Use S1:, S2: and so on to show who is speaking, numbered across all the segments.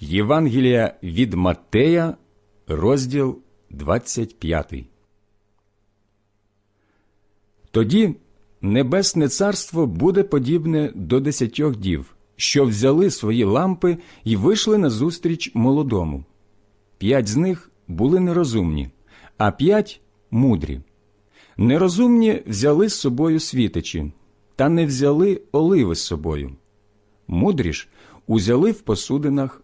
S1: Євангелія від Маттея, розділ 25. Тоді небесне царство буде подібне до десятьох дів, що взяли свої лампи і вийшли назустріч молодому. П'ять з них були нерозумні, а п'ять мудрі. Нерозумні взяли з собою світичі, та не взяли оливи з собою. Мудрі ж узяли в посудинах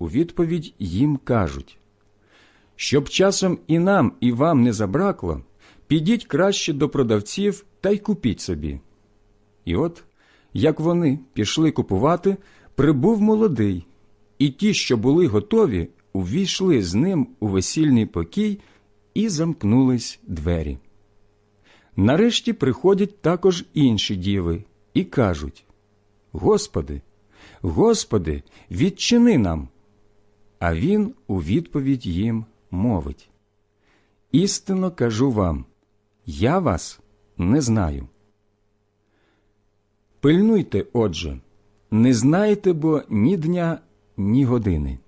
S1: у відповідь їм кажуть щоб часом і нам, і вам не забракло, підіть краще до продавців та й купіть собі. І от, як вони пішли купувати, прибув молодий, і ті, що були готові, увійшли з ним у весільний покій і замкнулись двері. Нарешті приходять також інші діви і кажуть Господи, Господи, відчини нам. А він у відповідь їм мовить Істинно кажу вам, я вас не знаю. Пильнуйте, отже, не знаєте бо ні дня, ні години.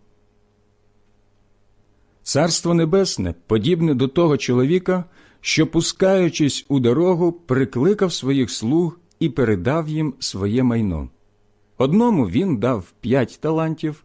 S1: Царство Небесне подібне до того чоловіка, що, пускаючись у дорогу, прикликав своїх слуг і передав їм своє майно. Одному він дав п'ять талантів,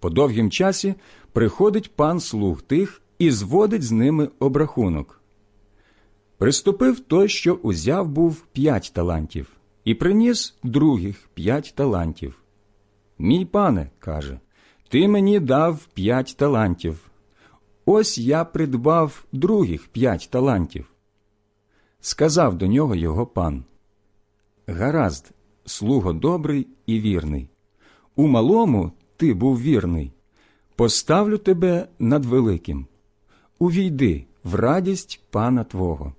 S1: По довгім часі приходить пан слуг тих і зводить з ними обрахунок. Приступив той, що узяв був п'ять талантів, і приніс других п'ять талантів. Мій пане, каже, ти мені дав п'ять талантів. Ось я придбав других п'ять талантів. Сказав до нього його пан Гаразд, слуго добрий і вірний. У малому ти був вірний. Поставлю тебе над великим. Увійди в радість пана Твого.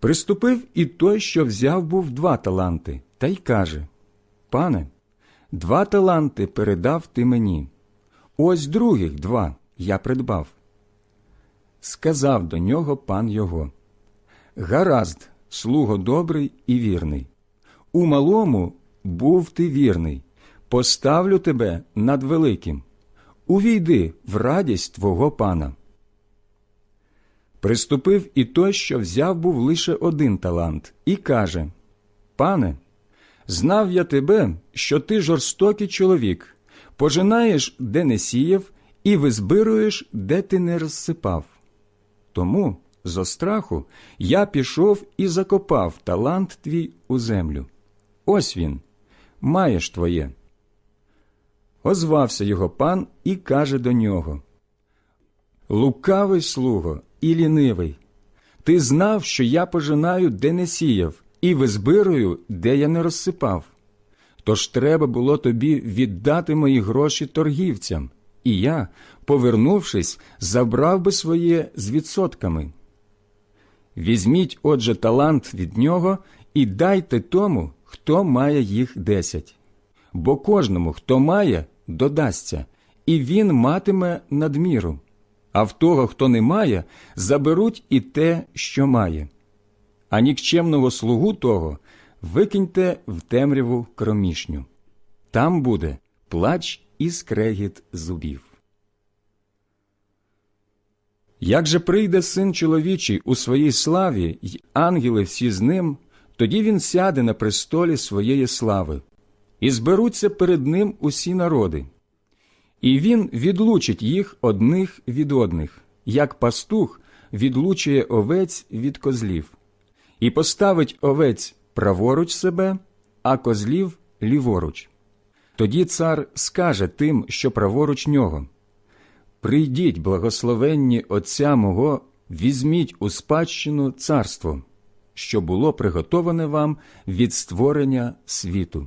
S1: Приступив і той, що взяв був два таланти, та й каже Пане, два таланти передав ти мені. Ось других два я придбав. Сказав до нього пан його Гаразд, слуго добрий і вірний. У малому був ти вірний, поставлю тебе над великим. Увійди в радість твого пана. Приступив і той, що взяв був лише один талант, і каже Пане, знав я тебе, що ти жорстокий чоловік, пожинаєш, де не сіяв, і визбируєш, де ти не розсипав. Тому, зо страху, я пішов і закопав талант твій у землю. Ось він, маєш твоє. Озвався його пан і каже до нього Лукавий слуго і лінивий. Ти знав, що я пожинаю, де не сіяв, і визбирую, де я не розсипав. Тож треба було тобі віддати мої гроші торгівцям, і я, повернувшись, забрав би своє з відсотками. Візьміть, отже, талант від нього і дайте тому, хто має їх десять. Бо кожному, хто має, додасться, і він матиме надміру а в того, хто не має, заберуть і те, що має. А нікчемного слугу того викиньте в темряву кромішню. Там буде плач і скрегіт зубів. Як же прийде син чоловічий у своїй славі, й ангели всі з ним, тоді він сяде на престолі своєї слави, і зберуться перед ним усі народи, І він відлучить їх одних від одних, як пастух відлучує овець від козлів, і поставить овець праворуч себе, а козлів ліворуч. Тоді цар скаже тим, що праворуч нього Прийдіть, благословенні Отця мого, візьміть у спадщину царство, що було приготоване вам від створення світу.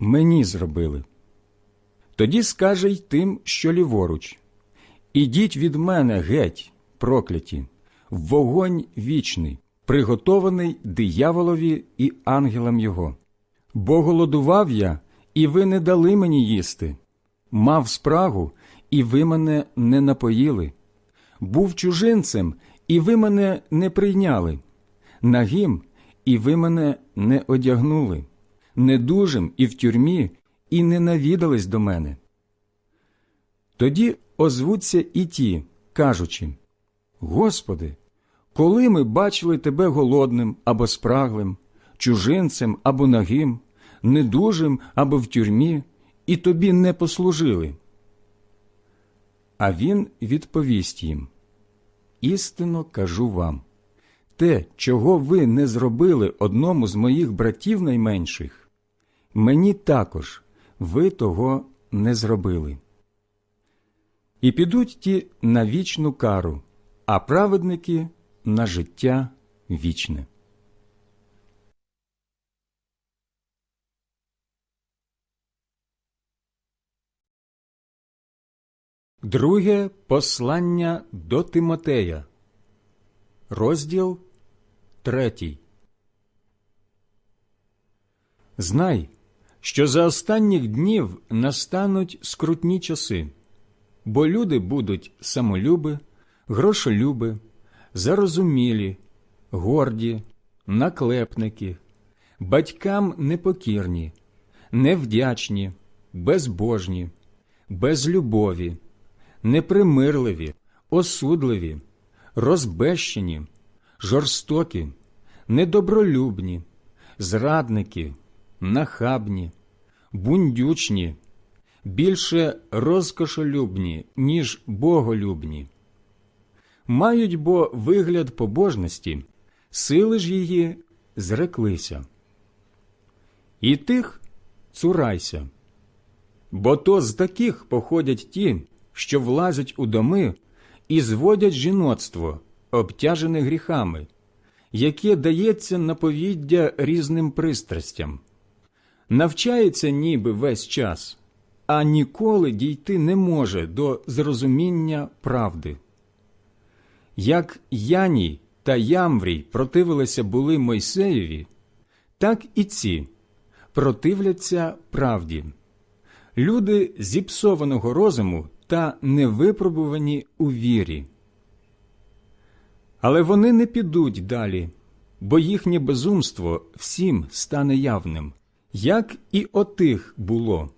S1: мені зробили. Тоді скаже й тим, що ліворуч. Ідіть від мене геть, прокляті, в вогонь вічний, приготований дияволові і ангелам його. Бо голодував я, і ви не дали мені їсти, мав спрагу, і ви мене не напоїли, був чужинцем, і ви мене не прийняли, нагим, і ви мене не одягнули, недужим і в тюрмі, і не навідались до мене. Тоді озвуться і ті, кажучи Господи, коли ми бачили Тебе голодним або спраглим, чужинцем або нагим, недужим або в тюрмі, і тобі не послужили. А він відповість їм Істинно кажу вам те, чого ви не зробили одному з моїх братів найменших, мені також ви того не зробили. І підуть ті на вічну кару, а праведники на життя вічне. Друге послання до Тимотея, розділ третій. Знай, що за останніх днів настануть скрутні часи, бо люди будуть самолюби, грошолюби, зарозумілі, горді, наклепники, батькам непокірні, невдячні, безбожні, безлюбові непримирливі, осудливі, розбещені, жорстокі, недобролюбні, зрадники, нахабні, бундючні, більше розкошолюбні, ніж боголюбні. Мають бо вигляд побожності, сили ж її зреклися. І тих цурайся, бо то з таких походять ті, що влазять у доми і зводять жіноцтво, обтяжене гріхами, яке дається наповіддя різним пристрастям, навчається ніби весь час, а ніколи дійти не може до зрозуміння правди. Як Яній та Ямврій противилися були Мойсеєві, так і ці противляться правді. Люди зіпсованого розуму та невипробувані у вірі. Але вони не підуть далі, бо їхнє безумство всім стане явним, як і отих було.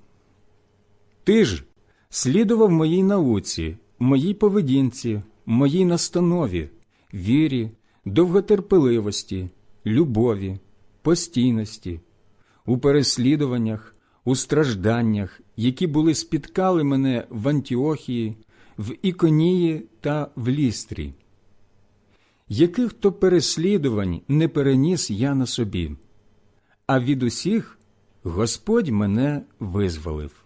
S1: Ти ж слідував моїй науці, моїй поведінці, моїй настанові, вірі, довготерпеливості, любові, постійності, у переслідуваннях, у стражданнях, які були спіткали мене в Антіохії, в Іконії та в Лістрі. Яких то переслідувань не переніс я на собі, а від усіх Господь мене визволив.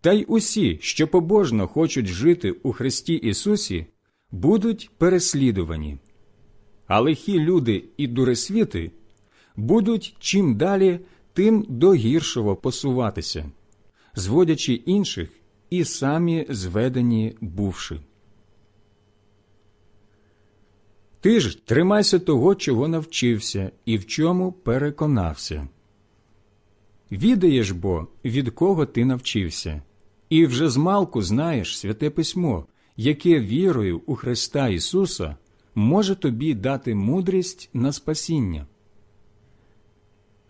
S1: Та й усі, що побожно хочуть жити у Христі Ісусі, будуть переслідувані. А лихі люди і дуресвіти будуть чим далі, тим до гіршого посуватися, зводячи інших і самі зведені бувши. Ти ж тримайся того, чого навчився, і в чому переконався. Відаєш бо, від кого ти навчився, і вже змалку знаєш святе письмо, яке вірою у Христа Ісуса може тобі дати мудрість на спасіння.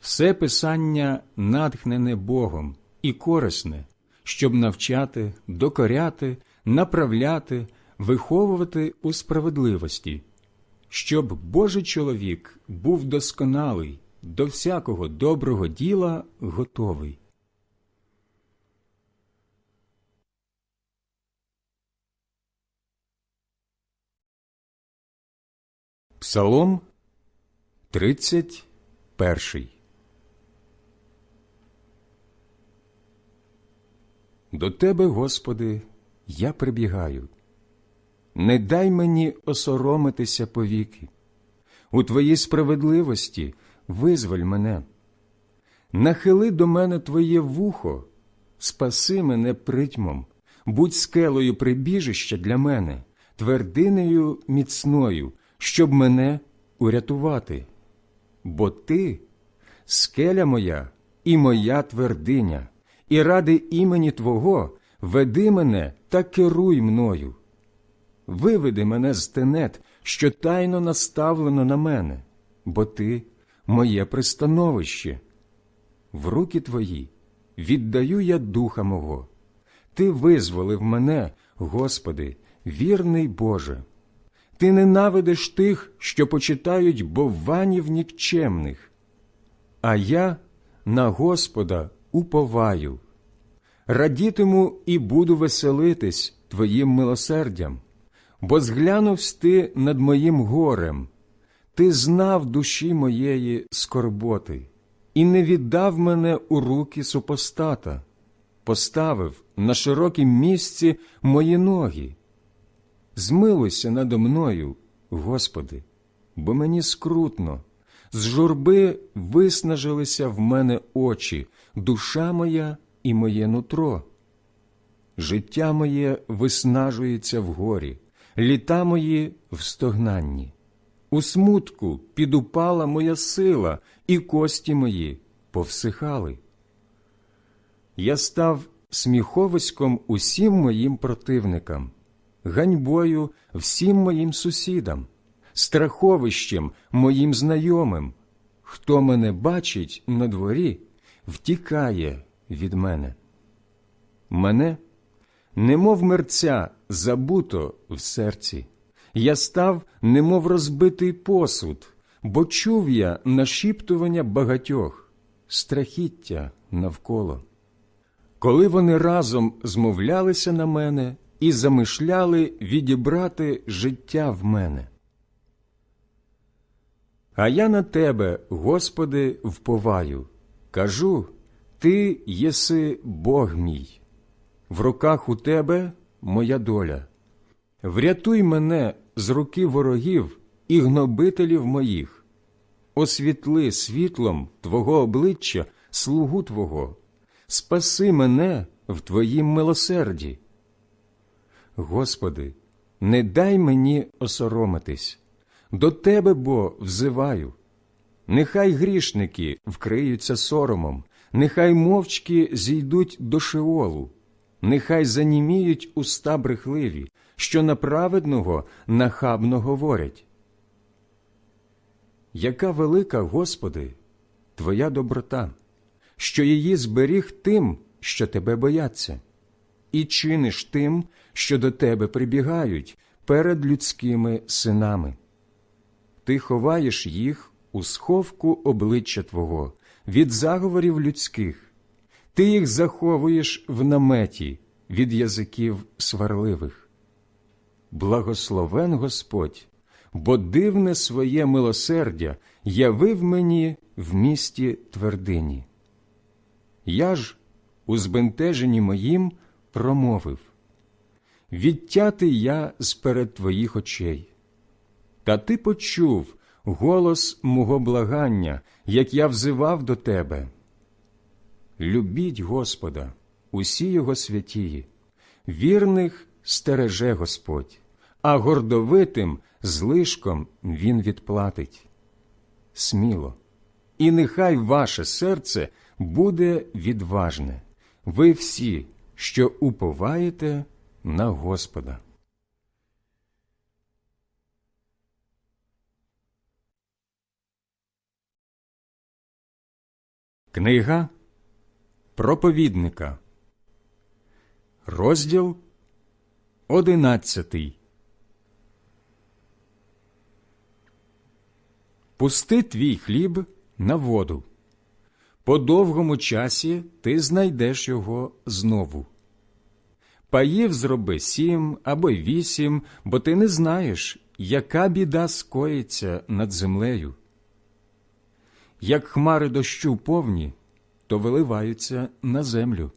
S1: Все писання натхнене Богом і корисне, щоб навчати, докоряти, направляти, виховувати у справедливості, щоб Божий чоловік був досконалий, до всякого доброго діла готовий. Псалом 31 До Тебе, Господи, я прибігаю. Не дай мені осоромитися повіки. У Твоїй справедливості визволь мене. Нахили до мене Твоє вухо, спаси мене притьмом, будь скелою прибіжища для мене, твердинею міцною, щоб мене урятувати. Бо Ти – скеля моя і моя твердиня, і ради імені Твого веди мене та керуй мною. Виведи мене з тенет, що тайно наставлено на мене, бо Ти – моє пристановище. В руки Твої віддаю я духа мого. Ти визволив мене, Господи, вірний Боже. Ти ненавидиш тих, що почитають бованів нікчемних, а я на Господа уповаю. Радітиму і буду веселитись Твоїм милосердям, бо зглянувсь ти над моїм горем, ти знав душі моєї скорботи і не віддав мене у руки супостата, поставив на широкім місці мої ноги. Змилуйся надо мною, Господи, бо мені скрутно, з журби виснажилися в мене очі, душа моя і моє нутро. Життя моє виснажується в горі, літа мої в стогнанні. У смутку підупала моя сила, і кості мої повсихали. Я став сміховиськом усім моїм противникам ганьбою всім моїм сусідам, страховищем моїм знайомим. Хто мене бачить на дворі, втікає від мене. Мене, немов мерця, забуто в серці. Я став, немов розбитий посуд, бо чув я нашіптування багатьох, страхіття навколо. Коли вони разом змовлялися на мене, і замишляли відібрати життя в мене. А я на тебе, Господи, вповаю, кажу Ти єси Бог мій, в руках у тебе моя доля. Врятуй мене з руки ворогів і гнобителів моїх, освітли світлом Твого обличчя, слугу Твого, спаси мене в Твоїм милосерді. Господи, не дай мені осоромитись, до Тебе бо взиваю. Нехай грішники вкриються соромом, нехай мовчки зійдуть до шеолу, нехай заніміють уста брехливі, що на праведного нахабно говорять. Яка велика, Господи, Твоя доброта, що її зберіг тим, що Тебе бояться, і чиниш тим, що до тебе прибігають перед людськими синами. Ти ховаєш їх у сховку обличчя Твого від заговорів людських, ти їх заховуєш в наметі від язиків сварливих. Благословен Господь, бо дивне своє милосердя явив мені в місті твердині. Я ж у збентеженні моїм промовив Відтятий я сперед твоїх очей. Та ти почув голос мого благання, як я взивав до тебе. Любіть Господа, усі його святії, вірних стереже Господь, а гордовитим злишком Він відплатить. Сміло, і нехай ваше серце буде відважне, ви всі, що уповаєте на Господа. Книга Проповідника, розділ одинадцятий. Пусти твій хліб на воду. По довгому часі ти знайдеш його знову. Паїв зроби сім або вісім, бо ти не знаєш, яка біда скоїться над землею. Як хмари дощу повні, то виливаються на землю.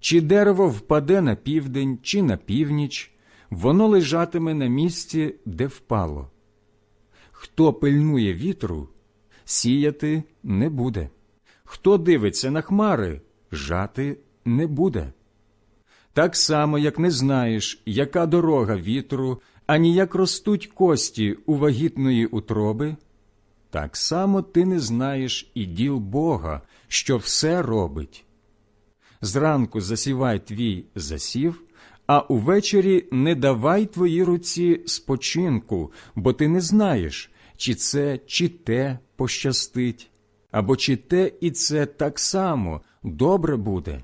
S1: Чи дерево впаде на південь, чи на північ, воно лежатиме на місці, де впало. Хто пильнує вітру, сіяти не буде. Хто дивиться на хмари, жати не буде. Так само, як не знаєш, яка дорога вітру, ані як ростуть кості у вагітної утроби, так само ти не знаєш і діл Бога, що все робить. Зранку засівай твій засів, а увечері не давай твоїй руці спочинку, бо ти не знаєш, чи це, чи те пощастить, або чи те і це так само добре буде.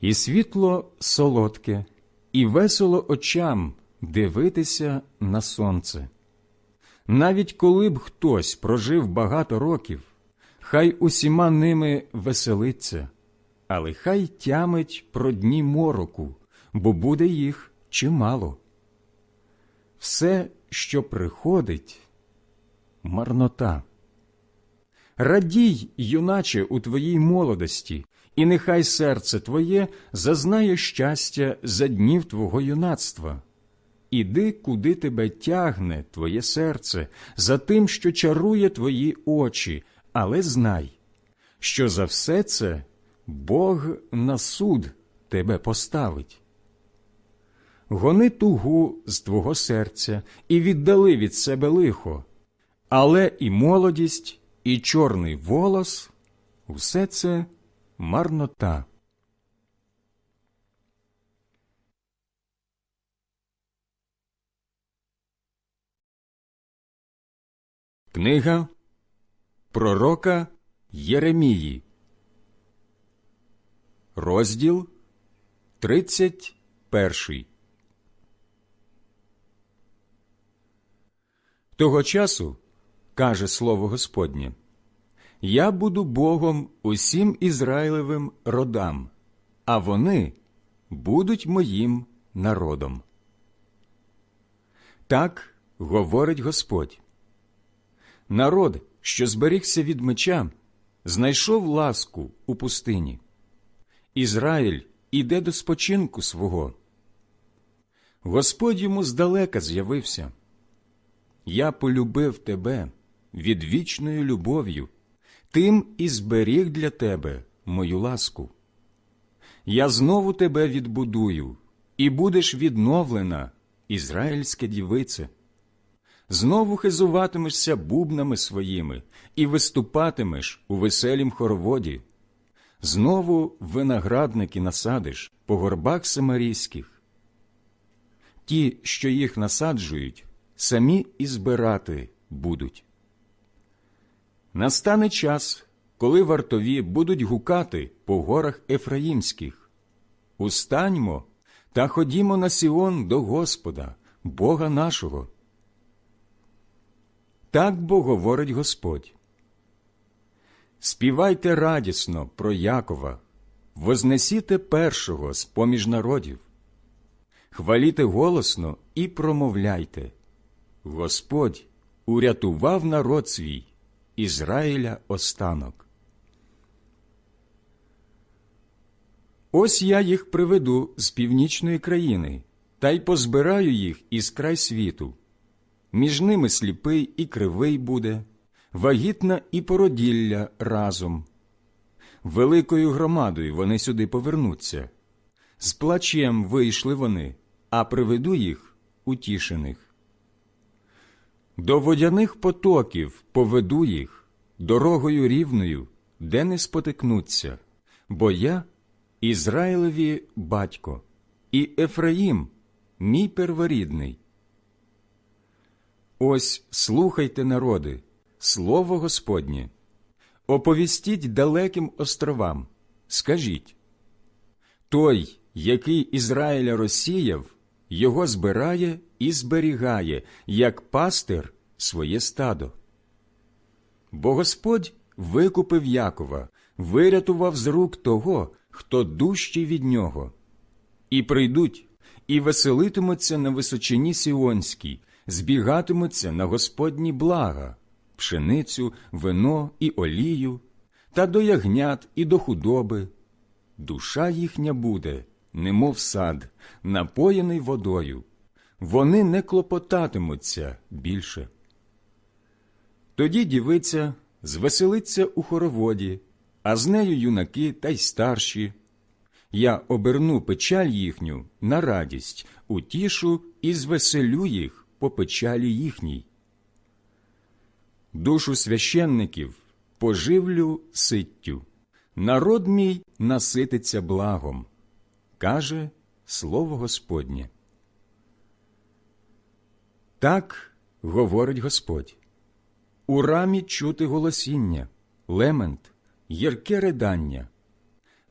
S1: І світло солодке, і весело очам дивитися на сонце. Навіть коли б хтось прожив багато років, хай усіма ними веселиться, але хай тямить про дні мороку, бо буде їх чимало. Все, що приходить, марнота. Радій, юначе, у твоїй молодості, і нехай серце твоє зазнає щастя за днів твого юнацтва. Іди, куди тебе тягне твоє серце, за тим, що чарує твої очі, але знай, що за все це Бог на суд тебе поставить. Гони тугу з твого серця і віддали від себе лихо, але і молодість, і чорний волос усе це марнота. Книга Пророка Єремії, розділ 31 Того часу, каже слово Господнє, я буду Богом усім Ізраїлевим родам, а вони будуть моїм народом. Так говорить Господь. Народ, що зберігся від меча, знайшов ласку у пустині. Ізраїль іде до спочинку свого. Господь йому здалека з'явився. Я полюбив тебе відвічною любов'ю, тим і зберіг для тебе мою ласку. Я знову тебе відбудую, і будеш відновлена, ізраїльське дівице знову хизуватимешся бубнами своїми і виступатимеш у веселім хороводі. Знову виноградники насадиш по горбах самарійських. Ті, що їх насаджують, самі і збирати будуть. Настане час, коли вартові будуть гукати по горах Ефраїмських. Устаньмо та ходімо на Сіон до Господа, Бога нашого. Так бо говорить Господь. Співайте радісно про Якова, вознесіте першого з поміж народів, хваліте голосно і промовляйте. Господь урятував народ свій, Ізраїля останок. Ось я їх приведу з північної країни, та й позбираю їх із край світу. Між ними сліпий і кривий буде, вагітна і породілля разом. Великою громадою вони сюди повернуться. З плачем вийшли вони, а приведу їх утішених. До водяних потоків поведу їх дорогою рівною, де не спотикнуться, бо я Ізраїлеві батько, і Ефраїм, мій перворідний. Ось слухайте, народи, слово Господнє. Оповістіть далеким островам, скажіть той, який Ізраїля розсіяв, його збирає і зберігає, як пастир своє стадо. Бо Господь викупив Якова, вирятував з рук того, хто дужчий від нього. І прийдуть, і веселитимуться на височині Сіонській, збігатимуться на Господні блага, пшеницю, вино і олію, та до ягнят і до худоби. Душа їхня буде, немов сад, напоєний водою. Вони не клопотатимуться більше. Тоді дівиця звеселиться у хороводі, а з нею юнаки та й старші. Я оберну печаль їхню на радість, утішу і звеселю їх по печалі їхній. Душу священників поживлю ситтю, народ мій насититься благом, каже слово Господнє. Так говорить Господь. У рамі чути голосіння, лемент, гірке ридання.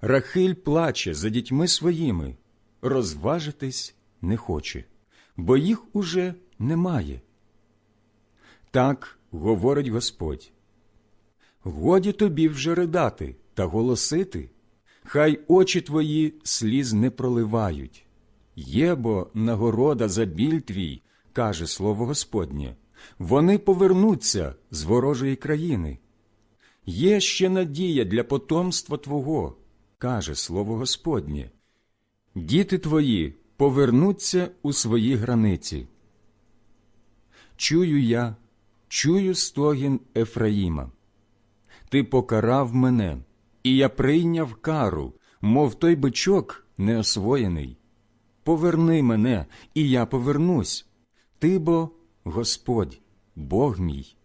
S1: Рахиль плаче за дітьми своїми, розважитись не хоче, бо їх уже немає. Так говорить Господь. Годі тобі вже ридати та голосити, хай очі твої сліз не проливають. Є бо нагорода за біль твій, каже слово Господнє, вони повернуться з ворожої країни. Є ще надія для потомства Твого, каже слово Господнє. Діти твої повернуться у свої границі. Чую я, чую стогін Ефраїма. Ти покарав мене, і я прийняв кару, мов той бичок неосвоєний. Поверни мене, і я повернусь. Ти бо Господь, Бог мій.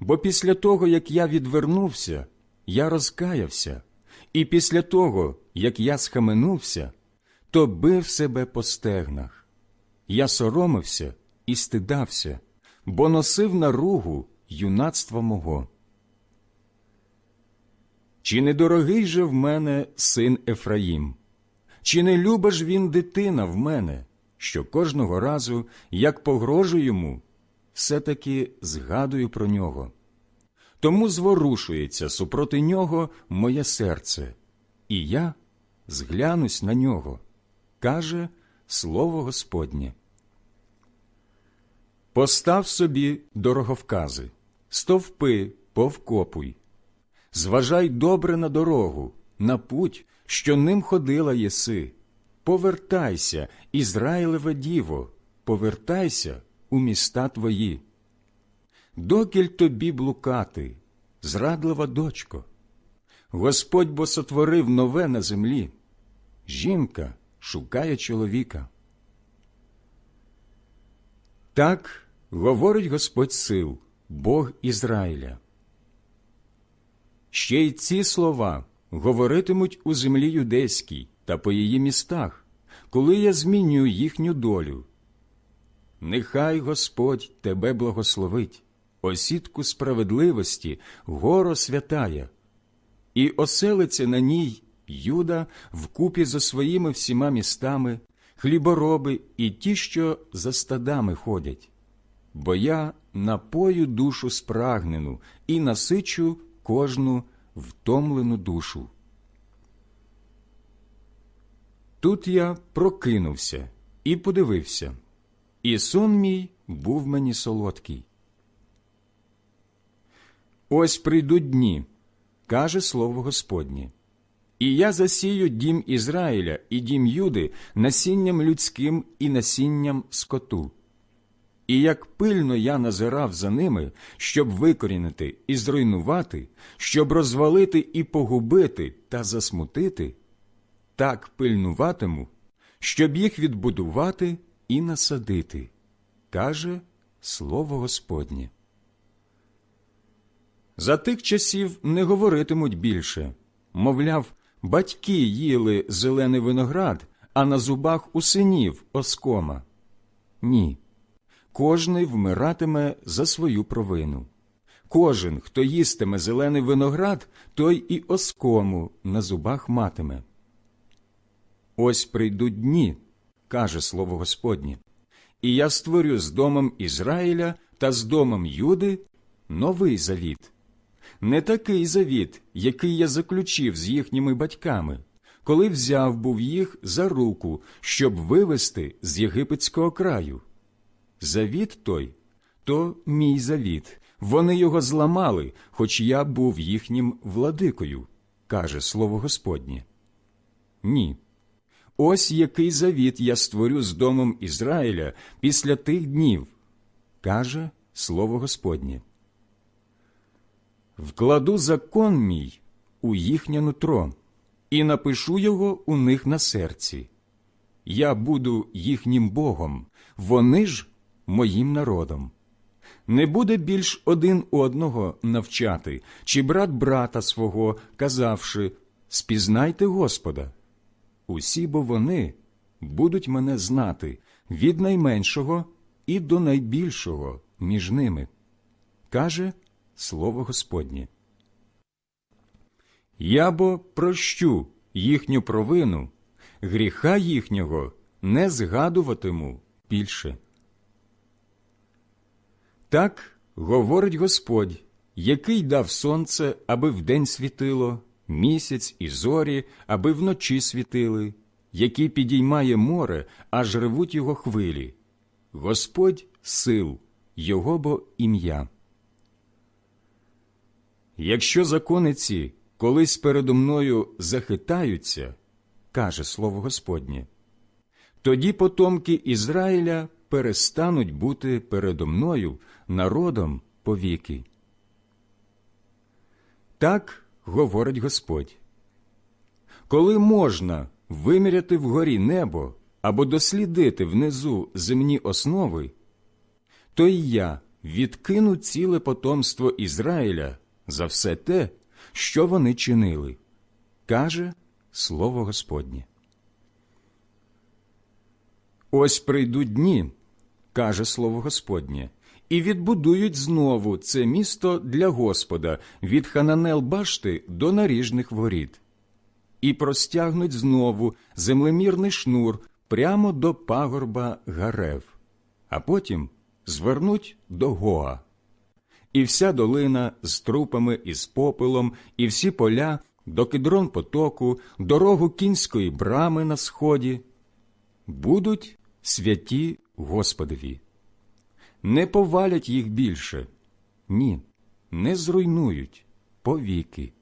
S1: Бо після того, як я відвернувся, я розкаявся, і після того, як я схаменувся, то бив себе по стегнах. Я соромився і стидався, бо носив наругу юнацтва мого. Чи не дорогий же в мене син Ефраїм? Чи не люба ж він дитина в мене, що кожного разу, як погрожу йому, все-таки згадую про нього? Тому зворушується супроти нього моє серце, і я зглянусь на нього, каже слово Господнє. Постав собі дороговкази, стовпи повкопуй, зважай добре на дорогу, на путь, що ним ходила єси. Повертайся, Ізраїлеве діво, повертайся у міста твої. Докіль тобі блукати, зрадлива дочко. Господь бо сотворив нове на землі. Жінка шукає чоловіка. Так говорить Господь сил, Бог Ізраїля. Ще й ці слова говоритимуть у землі юдейській та по її містах, коли я змінюю їхню долю. Нехай Господь тебе благословить, осідку справедливості, горо святая, і оселиться на ній Юда вкупі зо своїми всіма містами, хлібороби і ті, що за стадами ходять. Бо я напою душу спрагнену і насичу кожну втомлену душу. Тут я прокинувся і подивився, і сон мій був мені солодкий. Ось прийдуть дні, каже слово Господнє, І я засію дім Ізраїля і дім Юди насінням людським і насінням скоту. І як пильно я назирав за ними, щоб викорінити і зруйнувати, щоб розвалити і погубити та засмутити, так пильнуватиму, щоб їх відбудувати і насадити, каже слово Господнє. За тих часів не говоритимуть більше, мовляв, батьки їли зелений виноград, а на зубах у синів оскома. Ні. Кожний вмиратиме за свою провину. Кожен, хто їстиме зелений виноград, той і оскому на зубах матиме. Ось прийдуть дні, каже слово Господнє, і я створю з домом Ізраїля та з домом Юди новий завіт. Не такий завіт, який я заключив з їхніми батьками, коли взяв був їх за руку, щоб вивести з єгипетського краю. Завіт той то мій завіт. Вони його зламали, хоч я був їхнім владикою, каже слово Господнє. Ні. Ось який завіт я створю з домом Ізраїля після тих днів, каже слово Господнє. Вкладу закон мій у їхнє нутро і напишу його у них на серці. Я буду їхнім Богом, вони ж моїм народом. Не буде більш один одного навчати, чи брат брата свого, казавши Спізнайте Господа. Усі бо вони будуть мене знати від найменшого і до найбільшого між ними, каже слово Господнє. Я бо прощу їхню провину, гріха їхнього не згадуватиму більше. Так говорить Господь, який дав сонце, аби вдень світило, місяць і зорі, аби вночі світили, який підіймає море, аж ревуть його хвилі. Господь сил, його бо ім'я. Якщо закони ці колись передо мною захитаються, каже слово Господнє, тоді потомки Ізраїля перестануть бути передо мною народом повіки. Так говорить Господь. Коли можна виміряти вгорі небо або дослідити внизу земні основи, то й я відкину ціле потомство Ізраїля за все те, що вони чинили, каже слово Господнє. Ось прийдуть дні, каже слово Господнє, і відбудують знову це місто для Господа від Хананел башти до наріжних воріт, і простягнуть знову землемірний шнур прямо до пагорба Гарев, а потім звернуть до Гоа. І вся долина з трупами і з попелом, і всі поля до кедрон потоку, дорогу кінської брами на сході, будуть святі Господові. Не повалять їх більше, ні, не зруйнують повіки.